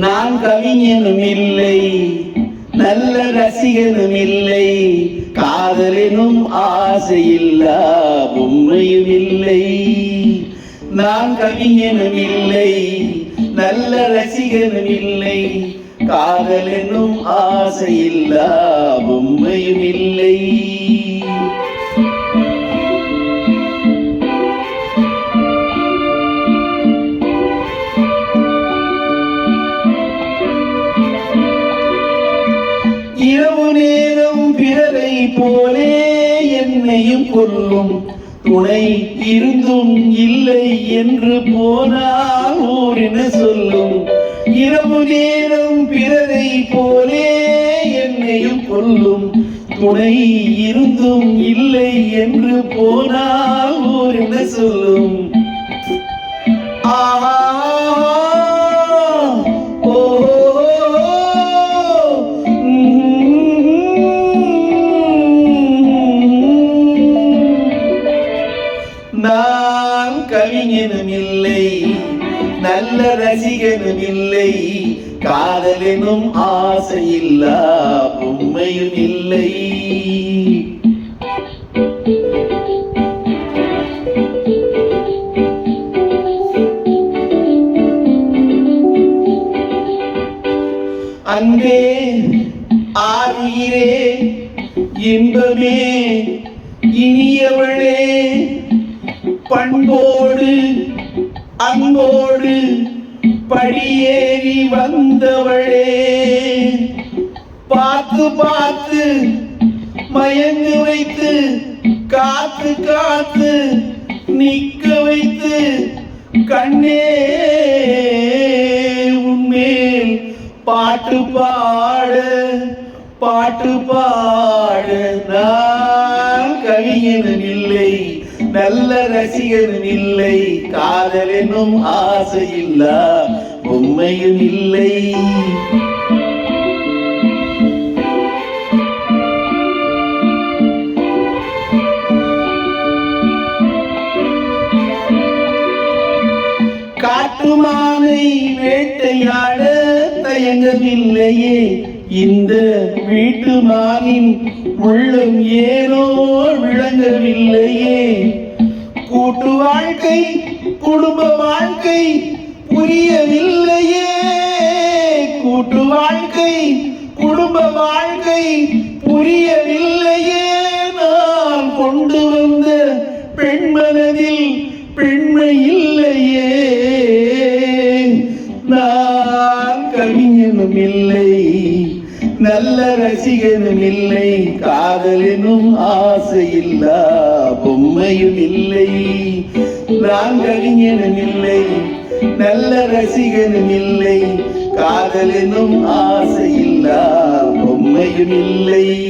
நான் கவிஞனும் இல்லை நல்ல ரசிகனும் இல்லை காதலினும் ஆசையில்லா பொம்மையும் இல்லை நான் கவிஞனும் இல்லை நல்ல ரசிகனும் இல்லை காதலினும் ஆசையில்லா பொம்மையும் இல்லை போலே என்னையும் கொல்லும். துணை இருந்தும் இல்லை என்று போனால் ஊரின சொல்லும். இரவு நேரம் பிறரை போலே என்னையும் கொல்லும். துணை இருந்தும் இல்லை என்று போனால் ஊரின சொல்லும். ஆஹா நான் கவிஞனும் இல்லை நல்ல ரசிகனும் இல்லை காதலெனும் ஆசையில்லா பொம்மையும் இல்லை அன்பே ஆறுயிரே இன்பமே இனியவளே பண்போடு அன்போடு படியேறி வந்தவளே. பார்த்து பார்த்து மயங்கு வைத்து காத்து காத்து நிக்க வைத்து கண்ணே உன்மேல் பாட்டு பாட பாட்டு பாட. நான் கவிஞனில்லை இல்லை. நல்ல ரசிகனும் இல்லை காதலெனும் ஆசையில்லா பொம்மையும் இல்லை. காட்டுமானை வேட்டையாட தயங்கவில்லையே இந்த வீட்டு மானின் உள்ளம் ஏனோ விளங்கவில்லையே. கூட்டு வாழ்க்கை குடும்ப வாழ்க்கை புரியவில்லையே. கூட்டு வாழ்க்கை குடும்ப வாழ்க்கை புரியவில்லையே. நான் கொண்டு வந்த பெண்மனதில் பெண்மை இல்லையே. இல்லை. நல்ல ரசிகனும் இல்லை. காதலினும் ஆசையில்லா பொம்மையும் இல்லை. நான் கவிஞனும் இல்லை. நல்ல ரசிகனும் இல்லை. காதலினும் ஆசையில்லா பொம்மையும் இல்லை.